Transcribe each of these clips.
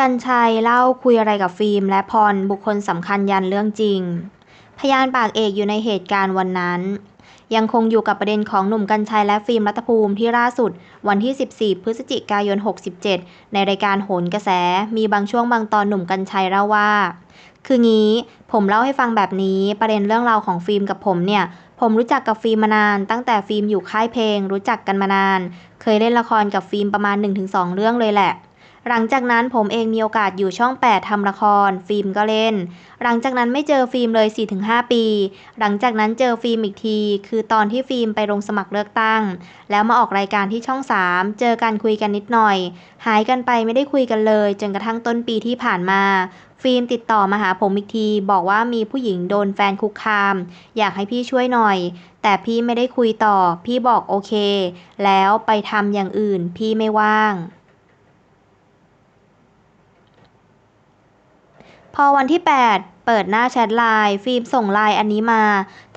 กันชัยเล่าคุยอะไรกับฟิล์มและพรบุคคลสำคัญยันเรื่องจริง พยานปากเอกอยู่ในเหตุการณ์วันนั้น ยังคงอยู่กับประเด็นของหนุ่มกัญชัยและฟิล์มรัตภูมิที่ล่าสุด วันที่ 14 พฤศจิกายน 67 ในรายการโหนกระแส มีบางช่วงบางตอนหนุ่มกัญชัยเล่าว่า คืองี้ผมเล่าให้ฟังแบบนี้ประเด็นเรื่องราวของฟิล์มกับผมเนี่ย ผมรู้จักกับฟิล์มมานาน ตั้งแต่ฟิล์มอยู่ค่ายเพลง รู้จักกันมานาน เคยเล่นละครกับฟิล์มประมาณ 1-2 เรื่องเลยแหละ หลังจากนั้นผมเองมีโอกาสอยู่ช่อง 8ทำละคร ฟิล์มก็เล่น หลังจากนั้นไม่เจอฟิล์มเลย 4-5 ปี หลังจากนั้นเจอฟิล์มอีกที คือตอนที่ฟิล์มไปลงสมัครเลือกตั้ง แล้วมาออกรายการที่ช่อง 3 เจอกันคุยกันนิดหน่อย หายกันไปไม่ได้คุยกันเลย จนกระทั่งต้นปีที่ผ่านมาฟิล์มติดต่อมาหาผมอีกที บอกว่ามีผู้หญิงโดนแฟนคุกคาม อยากให้พี่ช่วยหน่อย แต่พี่ไม่ได้คุยต่อ พี่บอกโอเค แล้วไปทำอย่างอื่นพี่ไม่ว่าง พอวันที่ 8 เปิดหน้าแชทไลน์ฟิล์มส่งไลน์อันนี้มา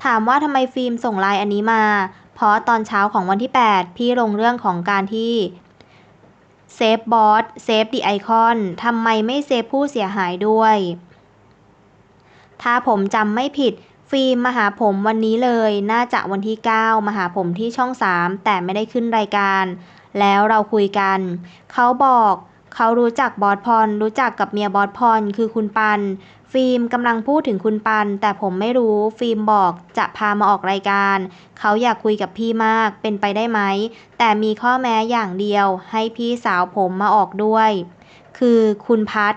ถามว่าทำไมฟิล์มส่งไลน์อันนี้มา เพราะตอนเช้าของวันที่ 8 พี่ลงเรื่องของการที่เซฟบอสเซฟดีไอคอนทำไมไม่เซฟผู้เสียหายด้วย ถ้าผมจำไม่ผิดฟิล์มมาหาผมวันนี้เลย น่าจะวันที่ 9 มาหาผมที่ช่อง 3 แต่ไม่ได้ขึ้นรายการ แล้วเราคุยกัน เขาบอก เขารู้จักบอสพร รู้จักกับเมียบอสพร คือคุณปัน ฟิล์มกำลังพูดถึงคุณปัน แต่ผมไม่รู้ ฟิล์มบอกจะพามาออกรายการ เขาอยากคุยกับพี่มาก เป็นไปได้ไหม แต่มีข้อแม้อย่างเดียว ให้พี่สาวผมมาออกด้วย คือคุณพัฒ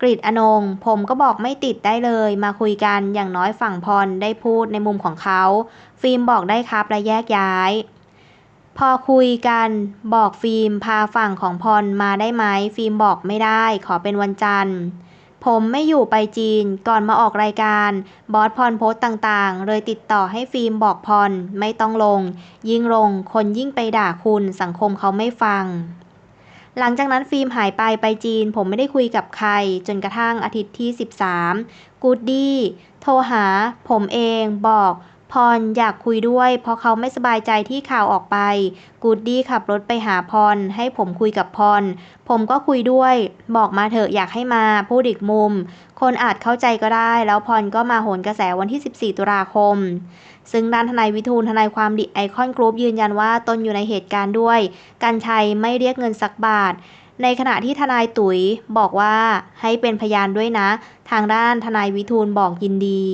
กฤษอนง ผมก็บอกไม่ติดได้เลย มาคุยกัน อย่างน้อยฝั่งพรได้พูดในมุมของเขา ฟิล์มบอกได้ครับและแยกย้าย พอคุยกันบอกฟิล์มพาฝั่งของพรมาได้ไหมฟิล์มบอกไม่ได้ขอเป็นวันจันทร์ ผมไม่อยู่ไปจีนก่อนมาออกรายการ บอสพรโพสต์ต่างๆ เลยติดต่อให้ฟิล์มบอกพรไม่ต้องลง ยิ่งลงคนยิ่งไปด่าคุณสังคมเขาไม่ฟัง หลังจากนั้นฟิล์มหายไปไปจีน ผมไม่ได้คุยกับใคร จนกระทั่งอาทิตย์ที่ 13 กูดดี้โทรหา ผมเองบอก พรอยากคุยด้วย เพราะเขาไม่สบายใจที่ข่าวออกไป กูดดี้ขับรถไปหาพร ให้ผมคุยกับพร ผมก็คุยด้วย บอกมาเถอะอยากให้มา พูดอีกมุม คนอาจเข้าใจก็ได้ แล้วพรก็มาโหนกระแสวันที่ 14 ตุลาคม ซึ่งด้านทนายวิทูลทนายความดิไอคอนกรุ๊ปยืนยันว่าตนอยู่ในเหตุการณ์ด้วย กันชัยไม่เรียกเงินสักบาทในขณะที่ทนายตุ๋ยบอกว่าให้เป็นพยานด้วยนะ ทางด้านทนายวิทูลบอกยินดี